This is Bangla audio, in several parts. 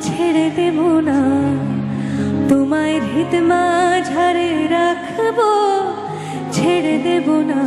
ছেড়ে দেব না। তোমায় হৃত মাঝারে রাখব ছেড়ে দেব না।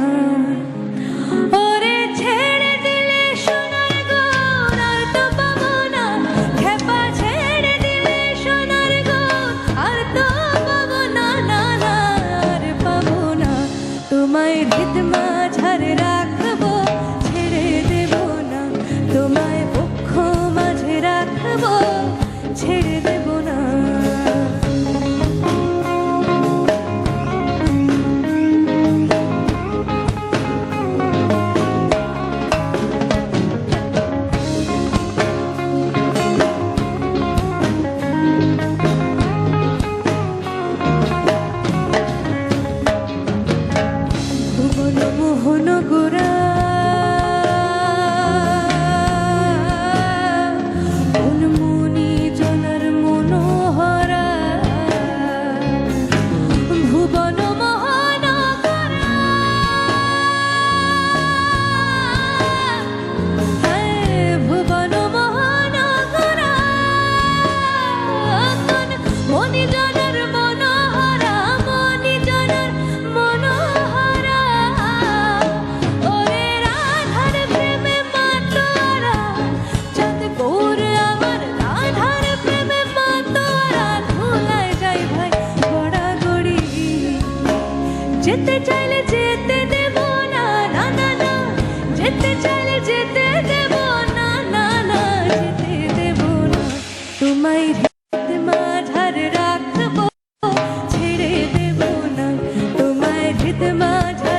my time.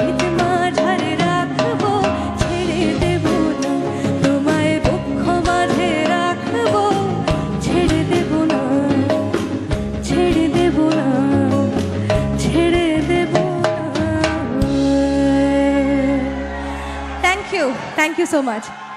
Thank you. So much.